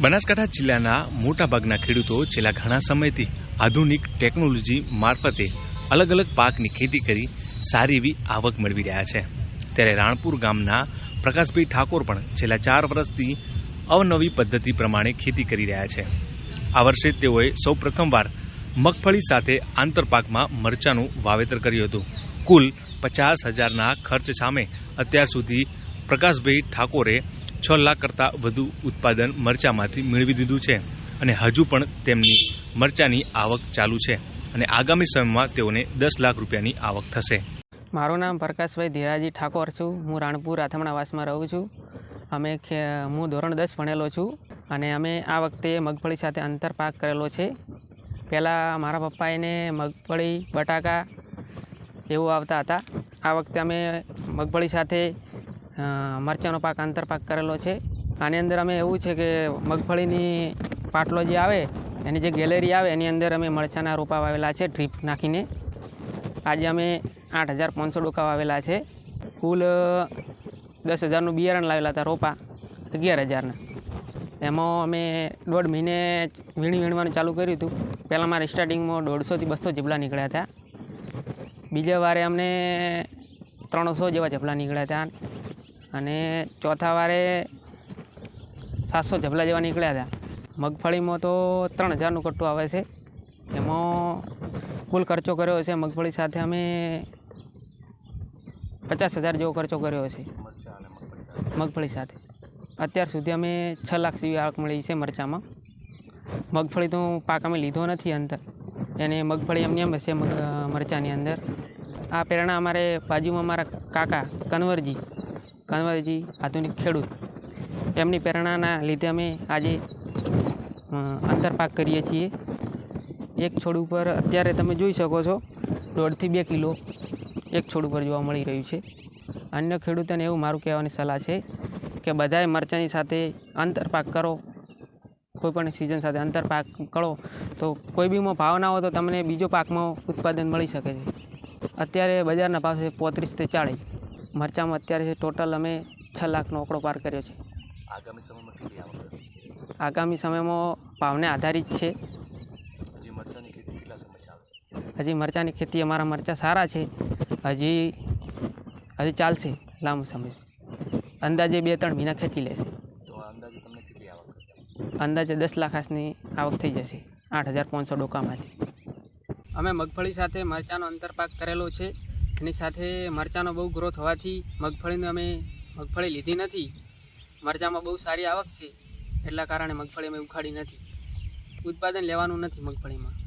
બનાસકાંઠા જિલ્લાના મોટાભાગના ખેડૂતો છેલ્લા ઘણા સમયથી આધુનિક ટેકનોલોજી મારફતે અલગ અલગ પાકની ખેતી કરી સારી એવી આવક મેળવી રહ્યા છે. ત્યારે રાણપુર ગામના પ્રકાશભાઈ ઠાકોર પણ છેલ્લા ચાર વર્ષથી અવનવી પદ્ધતિ પ્રમાણે ખેતી કરી રહ્યા છે. આ વર્ષે તેઓએ સૌ પ્રથમવાર મગફળી સાથે આંતરપાકમાં મરચાનું વાવેતર કર્યું હતું. કુલ પચાસ હજારના ખર્ચ સામે અત્યાર સુધી પ્રકાશભાઈ ઠાકોરે છ લાખ કરતાં વધુ ઉત્પાદન મરચામાંથી મેળવી દીધું છે અને હજુ પણ તેમની મરચાની આવક ચાલુ છે અને આગામી સમયમાં તેઓને દસ લાખ રૂપિયાની આવક થશે. મારું નામ પ્રકાશભાઈ ધીરાજી ઠાકોર છું. હું રાણપુર આથમણાવાસમાં રહું છું. અમે હું ધોરણ દસ ભણેલો છું અને અમે આ વખતે મગફળી સાથે અંતર પાક કરેલો છે. પહેલાં મારા પપ્પા એને મગફળી, બટાકા એવું આવતા હતા. આ વખતે અમે મગફળી સાથે મરચાંનો પાક આંતર પાક કરેલો છે. આની અંદર અમે એવું છે કે મગફળીની પાટલો જે આવે, એની જે ગેલેરી આવે, એની અંદર અમે મરચાંના રોપા વાવેલા છે ડ્રીપ નાખીને. આજે અમે આઠ હજાર પાંચસો ડોકા વાવેલા છે. કુલ દસ હજારનું બિયારણ લાવેલા હતા રોપા, અગિયાર હજારના. એમાં અમે દોઢ મહિને વીણી વીણવાનું ચાલુ કર્યું હતું. પહેલાં મારે સ્ટાર્ટિંગમાં દોઢસોથી બસો જબલા નીકળ્યા હતા. બીજા વારે અમને ત્રણસો જેવા જબલા નીકળ્યા હતા. અને ચોથા વારે સાતસો જબલા જેવા નીકળ્યા હતા. મગફળીમાં તો ત્રણ હજારનું કટ્ટું આવે છે. એમાં કુલ ખર્ચો કર્યો છે મગફળી સાથે અમે પચાસ હજાર જેવો ખર્ચો કર્યો છે મગફળી સાથે. અત્યાર સુધી અમે છ લાખ જેવી આવક મળી છે મરચાંમાં. મગફળી તો પાક અમે લીધો નથી અંદર એને મગફળી એમને એમ છે મરચાંની અંદર. આ પ્રેરણા અમારે બાજુમાં મારા કાકા કનવરજી કનવરજી આધુનિક ખેડૂત. એમની પ્રેરણાના લીધે અમે આજે અંતરપાક કરીએ છીએ. એક છોડ ઉપર અત્યારે તમે જોઈ શકો છો, દોઢથી બે કિલો એક છોડ ઉપર જોવા મળી રહ્યું છે. અન્ય ખેડૂતોને એવું મારું કહેવાની સલાહ છે કે બધાએ મરચાંની સાથે આંતરપાક કરો. કોઈપણ સિઝન સાથે આંતરપાક કરો તો કોઈ બીમાં ભાવ ના હોય તો તમને બીજો પાકમાં ઉત્પાદન મળી શકે છે. અત્યારે બજારના ભાવ છે પોત્રીસથી ચાળીસ. મરચાંમાં અત્યારે છે ટોટલ અમે છ લાખનો આંકડો પાર કર્યો છે. આગામી સમયમાં કેટલી આવક આગામી સમયમાં ભાવને આધારિત છે. હજી મરચાની ખેતી કેટલા સમય હજી મરચાંની ખેતી અમારા મરચાં સારા છે. હજી હજી ચાલશે લાંબો સમય. અંદાજે બે ત્રણ મહિના ખેંચી લેશે. અંદાજે દસ લાખ આસની આવક થઈ જશે આઠ હજાર પાંચસો ડોકામાંથી. અમે મગફળી સાથે મરચાંનો અંતરપાક કરેલો છે. એની સાથે મરચાંનો બહુ ગ્રોથ હોવાથી મગફળીને અમે મગફળી લીધી નથી. મરચાંમાં બહુ સારી આવક છે, એટલા કારણે મગફળી અમે ઉખાડી નથી. ઉત્પાદન લેવાનું નથી મગફળીમાં.